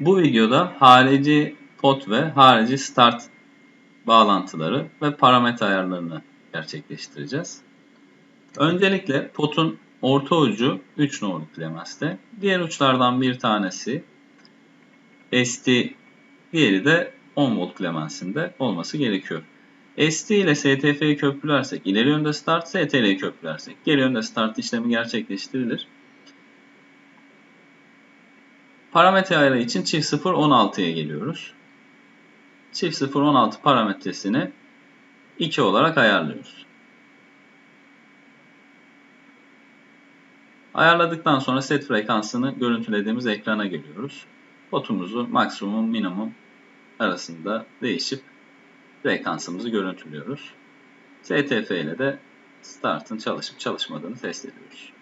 Bu videoda harici pot ve harici start bağlantıları ve parametre ayarlarını gerçekleştireceğiz. Öncelikle potun orta ucu 3 nolu Clemens'te. Diğer uçlardan bir tanesi ST, diğeri de 10 volt Clemens'inde olması gerekiyor. ST ile STF'yi köprülersek ileri yönde start, STL'yi köprülersek geri yönde start işlemi gerçekleştirilir. Parametre ayarı için çift 0 16'ya geliyoruz. Çift 0 16 parametresini 2 olarak ayarlıyoruz. Ayarladıktan sonra set frekansını görüntülediğimiz ekrana geliyoruz. Potumuzu maksimum minimum arasında değişip frekansımızı görüntülüyoruz. STF ile de startın çalışıp çalışmadığını test ediyoruz.